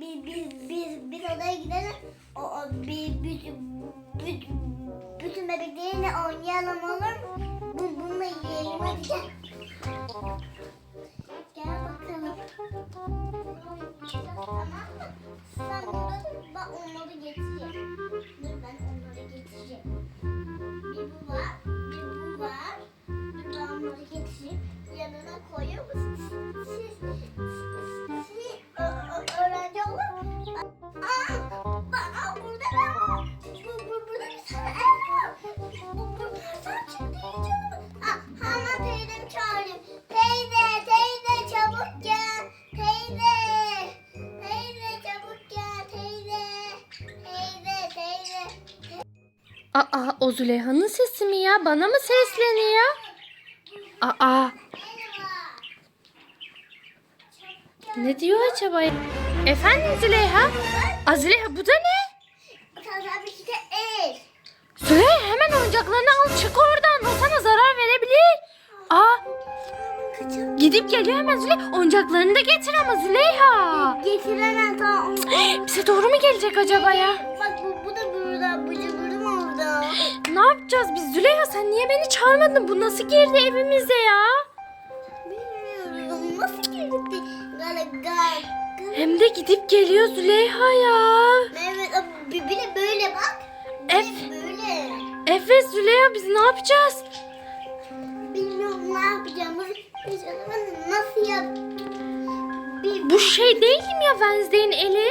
biz biz biz biz odaya gidelim. O, o bir bütün bütün bütün bebekleriyle oynayalım olur mu? Bu bununla yiyelim hadi gel. Gel bakalım. Tamam mı? Sen burada ben onları getireceğim. Dur ben onları getireceğim. Bir bu var, bir bu var. Dur ben onları getireyim. Yanına koyuyor musun? Öğrenci olun. Aa, ne var? Bu, bu, bir tane var. Bu, bu, sen canım. Aa, hemen teyzemi çağırayım. Teyze, teyze çabuk gel. Teyze. Teyze çabuk gel. Teyze. Teyze, teyze. Aa o Züleyha'nın sesi mi ya? Bana mı sesleniyor? Aa ne diyor acaba? Efendim Züleyha? Aa Züleyha bu da ne? Tabii ki de ev. Züleyha hemen oyuncaklarını al çık oradan. O sana zarar verebilir. Aa gidip geliyor hemen Züleyha. Oyuncaklarını da getir ama Züleyha. Getiremem tamam. Bize doğru mu gelecek acaba ya? Bak bu, bu da burada. Bu cıbırım orada. Ne yapacağız biz Züleyha sen niye beni çağırmadın? Bu nasıl girdi evimize ya? Hem de gidip geliyor Züleyha ya. Evet bir, bir de böyle bak. De böyle. Evet Züleyha biz ne yapacağız? Bilmiyorum ne yapacağımızı. Nasıl yap? Bir, Bu şey değil mi ya Wednesday'in eli?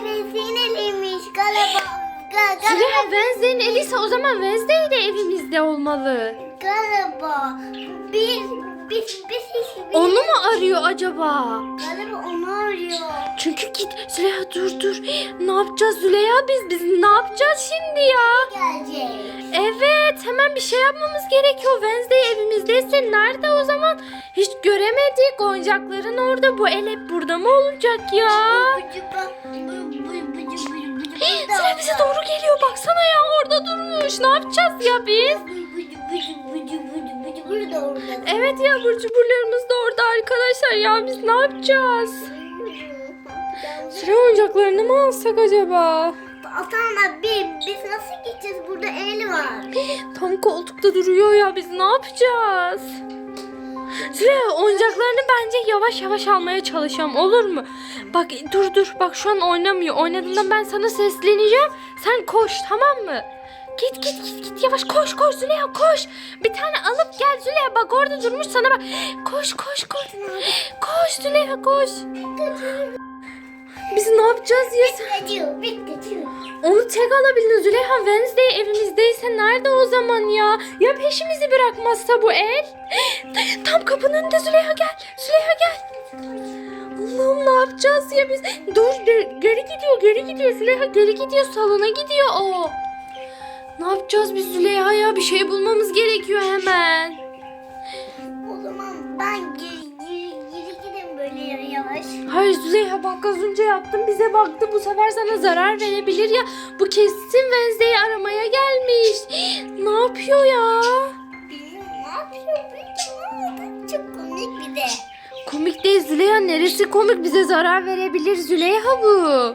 Evet senin eliymiş galiba. Gal, Züleyha. Wednesday'in eliyse o zaman Wednesday de evimizde olmalı. Galiba. Biz biz biz hiç Onu mu arıyor acaba? Galiba onu arıyor. Çünkü git Züleyha dur dur. Ne yapacağız Züleyha biz? Biz ne yapacağız şimdi ya? Gelecek. Evet hemen bir şey yapmamız gerekiyor. Wednesday evimizdeyse nerede o zaman? Hiç göremedik. Oyuncakların orada. Bu el hep burada mı olacak ya? Sıra bize doğru geliyor. Baksana ya orada durmuş. Ne yapacağız ya biz? Evet ya burcu cuburlarımız da orada arkadaşlar. Ya biz ne yapacağız? Sıra oyuncaklarını mı alsak acaba? Tamam bir biz nasıl gideceğiz? Burada el var. Tam koltukta duruyor ya. Biz ne yapacağız? Sıra oyuncaklarını bence yavaş yavaş almaya çalışalım olur mu? Bak dur dur bak şu an oynamıyor. Oynadığında ben sana sesleneceğim. Sen koş tamam mı? Git git git git yavaş koş koş Züleyha koş. Bir tane alıp gel Züleyha bak orada durmuş sana bak. Koş koş koş. Koş Züleyha koş. Biz ne yapacağız ya? sen-. Onu tek alabildin Züleyha Wednesday evimizdeyse nerede o zaman ya? Ya peşimizi bırakmazsa bu el? Tam kapının önünde Züleyha gel. Züleyha gel. Allah'ım ne yapacağız ya biz? Dur ge- geri gidiyor geri gidiyor Züleyha geri gidiyor salona gidiyor o. Ne yapacağız biz Züleyha ya? Bir şey bulmamız gerekiyor hemen. O zaman ben geri geri geri gideyim böyle yavaş. Hayır Züleyha bak az önce yaptım bize baktı bu sefer sana zarar verebilir ya. Bu kesin Wednesday'i aramaya gelmiş. Ne yapıyor ya? Bilmiyorum ne yapıyor bilmiyorum. Çok komik bir de. Komik değil Züleyha neresi komik bize zarar verebilir Züleyha bu. Tamam.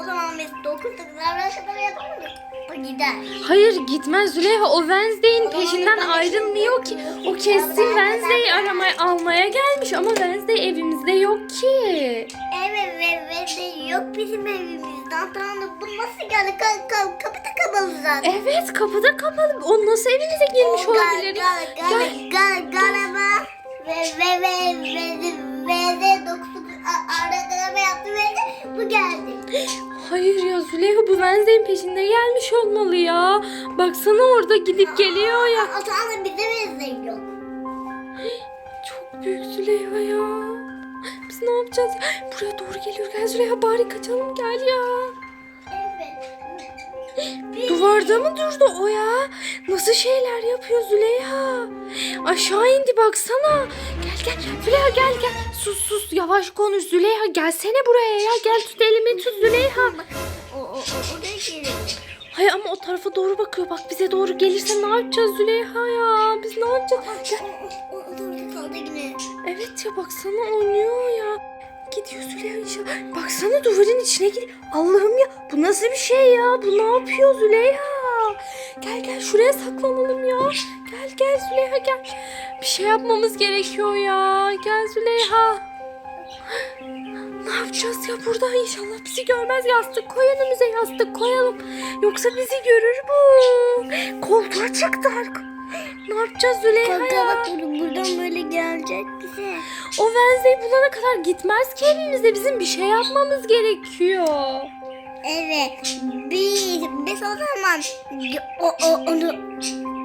O zaman biz 9 dakikalara kadar gider. Hayır gitmez Züleyha o Wednesday'in peşinden ayrılmıyor ki. O kesin Wednesday'i aramaya almaya gelmiş ama Wednesday evimizde yok ki. Evet ve ve de yok bizim evimizden. Tamam da bu nasıl geldi? Ka ka kapı da kapalı zaten. Evet kapıda kapalı. O nasıl evimize girmiş O gal- olabilir? gal- Gel. gal- gal- Galiba ve ve ve ve ve de 9 arada ve yaptı ve de bu geldi. Hayır ya Züleyha bu Wednesday'in peşinde gelmiş olmalı ya. Baksana orada gidip geliyor ya. Da bize benzeyi yok. Çok büyük Züleyha ya. Biz ne yapacağız? Buraya doğru geliyor. Gel Züleyha bari kaçalım gel ya. Duvarda mı durdu o ya? Nasıl şeyler yapıyor Züleyha? Aşağı indi baksana. Gel Züleyha gel gel. Sus sus yavaş konuş Züleyha. Gelsene buraya ya. Gel tut elimi tut Züleyha. O o o o da geliyor. Hayır ama o tarafa doğru bakıyor. Bak bize doğru gelirse ne yapacağız Züleyha ya? Biz ne yapacağız? Gel. O o o o da orada kaldı yine. Evet ya baksana oynuyor ya. Gidiyor Züleyha. Baksana duvarın içine gir. Allah'ım ya bu nasıl bir şey ya? Bu ne yapıyor Züleyha? Gel gel şuraya saklanalım ya. Gel gel Züleyha gel. Bir şey yapmamız gerekiyor ya. Gel Züleyha. Ne yapacağız ya burada? İnşallah bizi görmez. Yastık koy önümüze yastık koyalım. Yoksa bizi görür bu. Koltuğa çıktı arka. Ne yapacağız Züleyha Kanka ya? bak buradan böyle gelecek bize. O Wednesday bulana kadar gitmez ki evimize. Bizim bir şey yapmamız gerekiyor. Evet. Biz, biz o zaman o, o, onu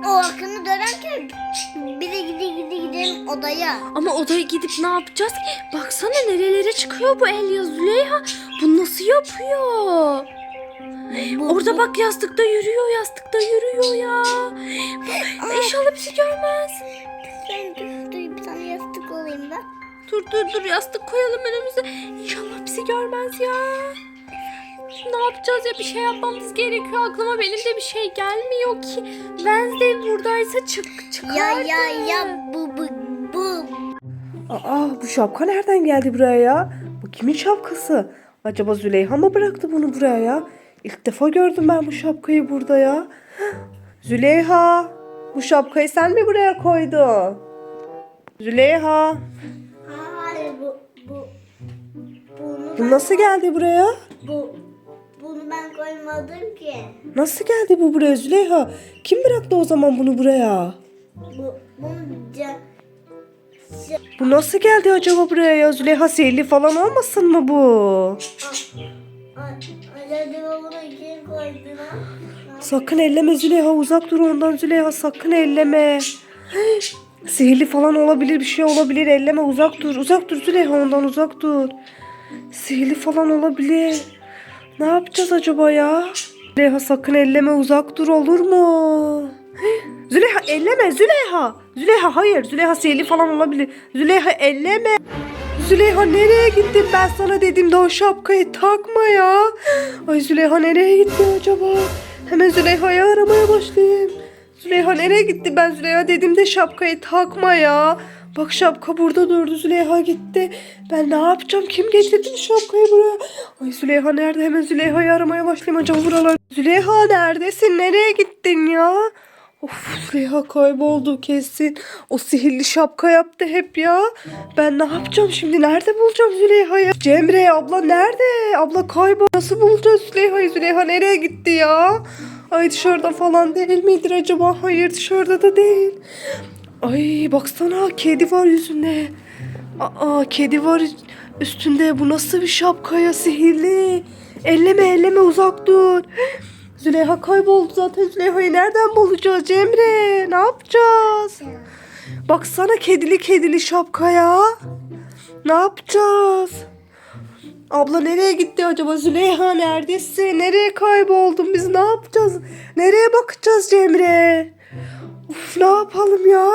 o akını dönerken bir de gide gide gidelim odaya. Ama odaya gidip ne yapacağız ki? Baksana nerelere çıkıyor bu el ya Züleyha. Bu nasıl yapıyor? Orada bak yastıkta yürüyor, yastıkta yürüyor ya. İnşallah bizi görmez. Ben dur, dur bir tane yastık alayım ben. Dur dur dur yastık koyalım önümüze. İnşallah bizi görmez ya. Ne yapacağız ya bir şey yapmamız gerekiyor. Aklıma benim de bir şey gelmiyor ki. Wednesday buradaysa çık çıkardı. Ya ya ya bu bu bu. Aa bu şapka nereden geldi buraya ya? Bu kimin şapkası? Acaba Züleyha mı bıraktı bunu buraya ya? İlk defa gördüm ben bu şapkayı burada ya. Züleyha bu şapkayı sen mi buraya koydun? Züleyha Hayır bu bu bunu bu nasıl geldi buraya? bu bunu ben koymadım ki. Nasıl geldi bu buraya Züleyha? Kim bıraktı o zaman bunu buraya? Bu bunu Bu nasıl geldi acaba buraya ya? Züleyha sihirli falan olmasın mı bu? Acaba bunu kim koydu lan? Sakın elleme Züleyha uzak dur ondan Züleyha sakın elleme. Sihirli falan olabilir bir şey olabilir elleme uzak dur uzak dur Züleyha ondan uzak dur. Sihirli falan olabilir. Ne yapacağız acaba ya? Züleyha sakın elleme uzak dur olur mu? Züleyha elleme Züleyha. Züleyha hayır Züleyha sihirli falan olabilir. Züleyha elleme. Züleyha nereye gittin ben sana dedim de o şapkayı takma ya. Ay Züleyha nereye gitti acaba? Hemen Züleyha'yı aramaya başlayayım. Züleyha nereye gitti ben Züleyha dedim de şapkayı takma ya. Bak şapka burada durdu Züleyha gitti. Ben ne yapacağım? Kim getirdi şapkayı buraya? Ay Züleyha nerede? Hemen Züleyha'yı aramaya başlayayım acaba buralar. Züleyha neredesin? Nereye gittin ya? Of Züleyha kayboldu kesin. O sihirli şapka yaptı hep ya. Ben ne yapacağım şimdi? Nerede bulacağım Züleyha'yı? Cemre abla nerede? Abla kaybol. Nasıl bulacağız Züleyha'yı? Züleyha nereye gitti ya? Ay dışarıda falan değil midir acaba? Hayır dışarıda da değil. Ay baksana kedi var yüzünde. Aa kedi var üstünde. Bu nasıl bir şapka ya sihirli? Elleme elleme uzak dur. Züleyha kayboldu zaten. Züleyha'yı nereden bulacağız Cemre? Ne yapacağız? Baksana kedili kedili şapka ya. Ne yapacağız? Abla nereye gitti acaba? Züleyha neredesin? Nereye kayboldun? Biz ne yapacağız? Nereye bakacağız Cemre? Uf ne yapalım ya?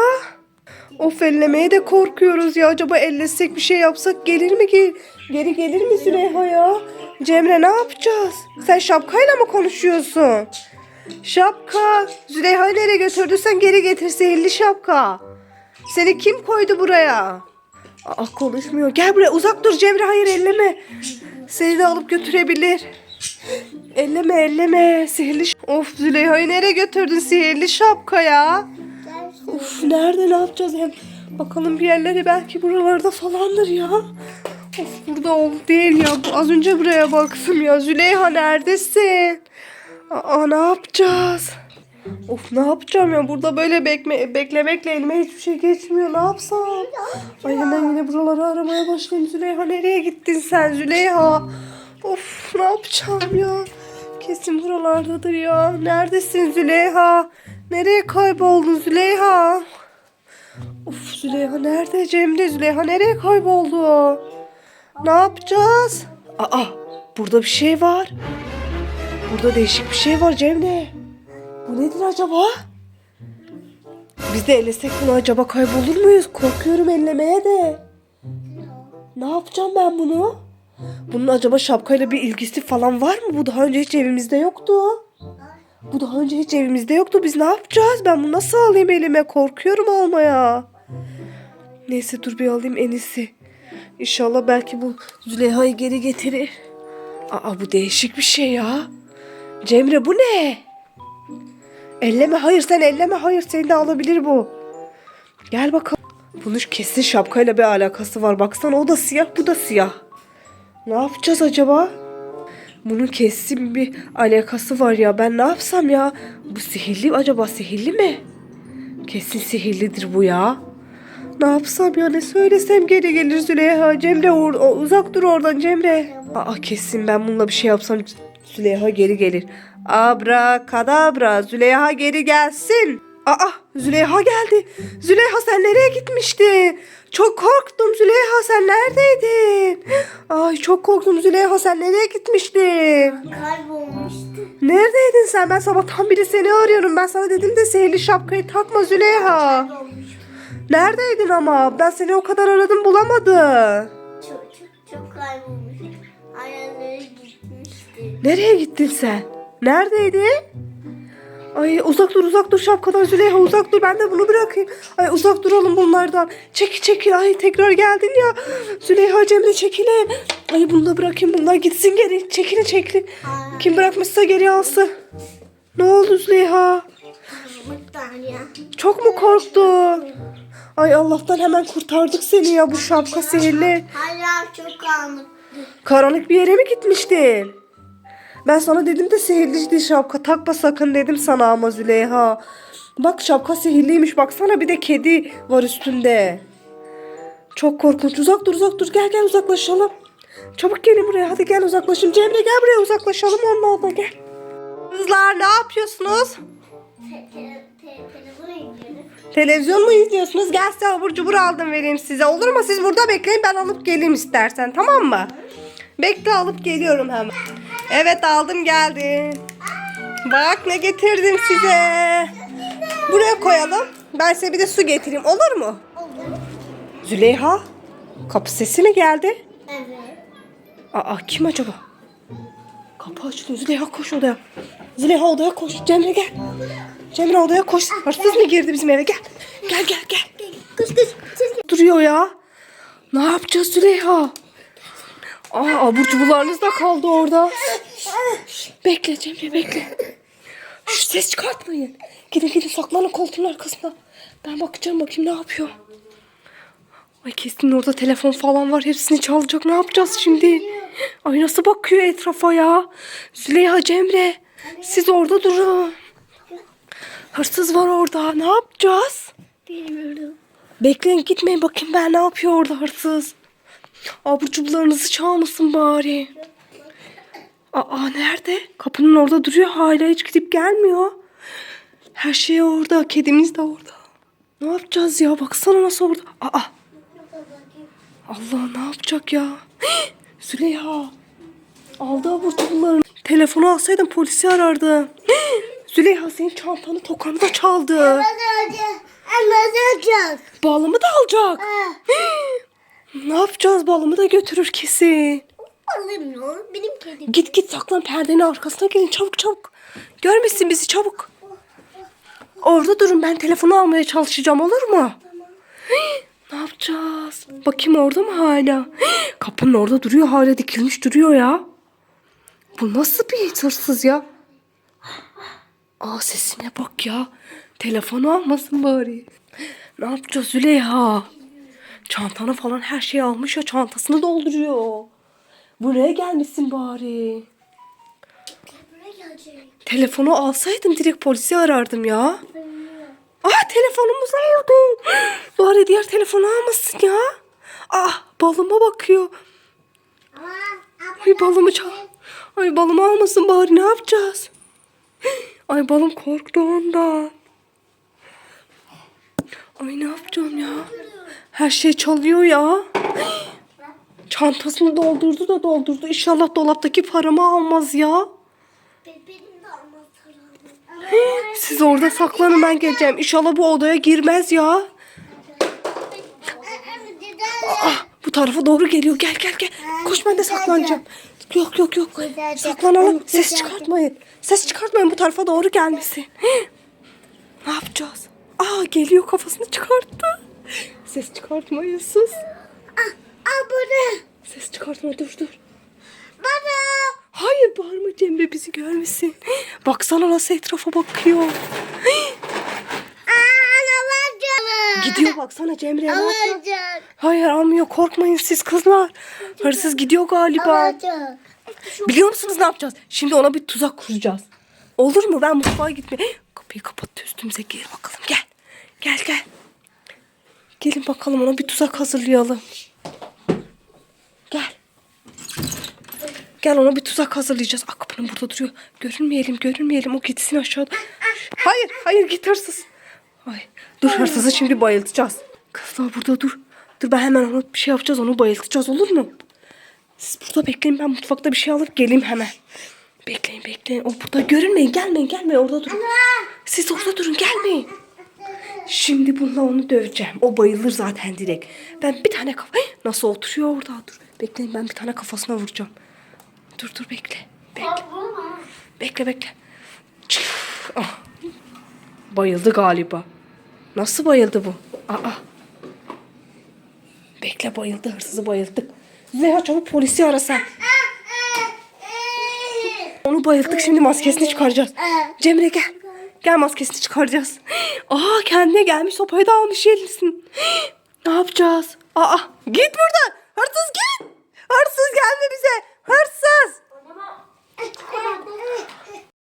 Of ellemeye de korkuyoruz ya. Acaba ellesek bir şey yapsak gelir mi ki? Geri gelir mi Züleyha ya? Cemre ne yapacağız? Sen şapkayla mı konuşuyorsun? Şapka. Züleyha'yı nereye götürdüysen geri getir sihirli şapka. Seni kim koydu buraya? Aa konuşmuyor. Gel buraya uzak dur Cemre hayır elleme. Seni de alıp götürebilir. Elleme elleme. Sihirli Of Züleyha'yı nereye götürdün sihirli şapka ya? Of nerede ne yapacağız hem bakalım bir yerleri belki buralarda falandır ya. Of burada ol değil ya. Az önce buraya baktım ya. Züleyha neredesin? Aa ne yapacağız? Of ne yapacağım ya burada böyle bekme, beklemekle elime hiçbir şey geçmiyor. Ne yapsam? Ay hemen yine buraları aramaya başlayayım. Züleyha nereye gittin sen Züleyha? Of ne yapacağım ya? Kesin buralardadır ya. Neredesin Züleyha? Nereye kayboldun Züleyha? Of Züleyha nerede Cemre? Züleyha nereye kayboldu? Ne yapacağız? Aa burada bir şey var. Burada değişik bir şey var Cemre. Bu nedir acaba? Biz de ellesek bunu acaba kaybolur muyuz? Korkuyorum ellemeye de. Ne yapacağım ben bunu? Bunun acaba şapkayla bir ilgisi falan var mı? Bu daha önce hiç evimizde yoktu. Bu daha önce hiç evimizde yoktu. Biz ne yapacağız? Ben bunu nasıl alayım elime? Korkuyorum almaya. Neyse dur bir alayım en iyisi. İnşallah belki bu Züleyha'yı geri getirir. Aa bu değişik bir şey ya. Cemre bu ne? Elleme hayır sen elleme hayır seni de alabilir bu. Gel bakalım. Bunun kesin şapkayla bir alakası var. Baksana o da siyah bu da siyah. Ne yapacağız acaba? Bunun kesin bir alakası var ya. Ben ne yapsam ya? Bu sihirli acaba sihirli mi? Kesin sihirlidir bu ya. Ne yapsam ya ne söylesem geri gelir Züleyha. Cemre or- uzak dur oradan Cemre. Aa kesin ben bununla bir şey yapsam Züleyha geri gelir. Abra kadabra Züleyha geri gelsin. Aa Züleyha geldi. Züleyha sen nereye gitmiştin? Çok korktum Züleyha sen neredeydin? Ay çok korktum Züleyha sen nereye gitmiştin? Kaybolmuştu. Neredeydin sen? Ben sabahtan beri seni arıyorum. Ben sana dedim de sihirli şapkayı takma Züleyha. Kaybolmuş. Neredeydin ama? Ben seni o kadar aradım bulamadım. Çok çok çok kaybolmuş. Ayağları gitmişti. Nereye gittin sen? Neredeydin? Ay uzak dur uzak dur şapkadan Züleyha uzak dur ben de bunu bırakayım. Ay uzak duralım bunlardan. Çekil çekil ay tekrar geldin ya. Züleyha Cemre çekilin. Ay bunu da bırakayım bunlar gitsin geri. Çekilin çekilin. Kim bırakmışsa geri alsın. Ne oldu Züleyha? Çok mu korktun? Ay Allah'tan hemen kurtardık seni ya bu şapka sihirli. Hala çok karanlıktı. Karanlık bir yere mi gitmiştin? Ben sana dedim de sihirli şapka takma sakın dedim sana ama Züleyha. Bak şapka sihirliymiş baksana bir de kedi var üstünde. Çok korkunç uzak dur uzak dur gel gel uzaklaşalım. Çabuk gelin buraya hadi gel uzaklaşalım. Cemre gel buraya uzaklaşalım onlarla gel. Kızlar ne yapıyorsunuz? Televizyon mu izliyorsunuz? Gel size abur cubur aldım vereyim size. Olur mu? Siz burada bekleyin ben alıp geleyim istersen tamam mı? Bekle alıp geliyorum hemen. Evet aldım geldim. Bak ne getirdim size. Buraya koyalım. Ben size bir de su getireyim olur mu? Olur. Züleyha. Kapı sesi mi geldi? Evet. Aa kim acaba? Kapı açılıyor. Züleyha koş odaya. Züleyha odaya koş. Cemre gel. Cemre odaya koş. Hırsız mı girdi bizim eve? Gel. Gel gel gel. Kız kız. duruyor ya. Ne yapacağız Züleyha? Aa abur cuburlarınız da kaldı orada. Bekle Cemre bekle. Şu ses çıkartmayın. Gidin gidin saklanın koltuğun arkasına. Ben bakacağım bakayım ne yapıyor. Ay kesin orada telefon falan var. Hepsini çalacak. Ne yapacağız şimdi? Ay nasıl bakıyor etrafa ya? Züleyha Cemre. Siz orada durun. Hırsız var orada. Ne yapacağız? Bilmiyorum. Bekleyin gitmeyin bakayım ben ne yapıyor orada hırsız. Abur cuburlarınızı çalmasın bari. Aa nerede? Kapının orada duruyor hala hiç gidip gelmiyor. Her şey orada. Kedimiz de orada. Ne yapacağız ya? Baksana nasıl orada. Aa. Allah ne yapacak ya? Züleyha. Aldı abur cuburlarını. Telefonu alsaydım polisi arardı. Züleyha senin çantanı tokanı da çaldı. Hadi hadi. Anlatacak. Balımı da alacak. Ne yapacağız? Balımı da götürür kesin. Olur? Benim kedim. Git git saklan perdenin arkasına gelin çabuk çabuk. Görmesin bizi çabuk. Orada durun ben telefonu almaya çalışacağım olur mu? Ne yapacağız? Bakayım orada mı hala? Kapının orada duruyor hala dikilmiş duruyor ya. Bu nasıl bir hırsız ya? Aa sesine bak ya. Telefonu almasın bari. Ne yapacağız Züleyha? Çantanı falan her şeyi almış ya çantasını dolduruyor. Buraya gelmişsin bari. Telefonu alsaydım direkt polisi arardım ya. Ah telefonumuzu aldı. Bari diğer telefonu almasın ya. Ah balıma bakıyor. Ay balımı çal. Ay balımı almasın bari ne yapacağız? Ay balım korktu ondan. Ay ne yapacağım ya? Her şey çalıyor ya. Çantasını doldurdu da doldurdu. İnşallah dolaptaki paramı almaz ya. Siz orada saklanın ben geleceğim. İnşallah bu odaya girmez ya. Ah, bu tarafa doğru geliyor. Gel gel gel. Koş ben de saklanacağım. Yok yok yok. Saklanalım. Ses çıkartmayın. Ses çıkartmayın bu tarafa doğru gelmesin. Ne yapacağız? Aa geliyor kafasını çıkarttı. Ses çıkartmayın sus. Abone. Ses çıkartma dur dur. Baba. Hayır bağırma Cemre bizi görmesin. Baksana nasıl etrafa bakıyor. Ana Gidiyor baksana Cemre. Alacak. Hayır almıyor korkmayın siz kızlar. Hırsız gidiyor galiba. Alacak. Biliyor musunuz ne yapacağız? Şimdi ona bir tuzak kuracağız. Olur mu? Ben mutfağa gitmeye... Kapıyı kapattı üstümüze gir bakalım gel. Gel gel. Gelin bakalım ona bir tuzak hazırlayalım. Gel. Gel ona bir tuzak hazırlayacağız. Aa, kapının burada duruyor. Görünmeyelim görünmeyelim. O gitsin aşağıda. Hayır hayır git hırsız. Ay, dur hırsızı şimdi bayıltacağız. Kızlar burada dur. Dur ben hemen ona bir şey yapacağız onu bayıltacağız olur mu? Siz burada bekleyin ben mutfakta bir şey alıp geleyim hemen. Bekleyin bekleyin. O burada görünmeyin gelmeyin gelmeyin orada durun. Siz orada durun gelmeyin. Şimdi bununla onu döveceğim. O bayılır zaten direkt. Ben bir tane kafa... Nasıl oturuyor orada? Dur. Bekleyin ben bir tane kafasına vuracağım. Dur dur bekle. Bekle. Bekle bekle. Ah. Bayıldı galiba. Nasıl bayıldı bu? Aa. Bekle bayıldı hırsızı bayıldık. Züleyha çabuk polisi arasa. Onu bayılttık şimdi maskesini çıkaracağız. Cemre gel. Gel maskesini çıkaracağız. Aa kendine gelmiş sopayı da almış elisin. Ne yapacağız? Aa git buradan. Hırsız git. Hırsız gelme bize. Hırsız.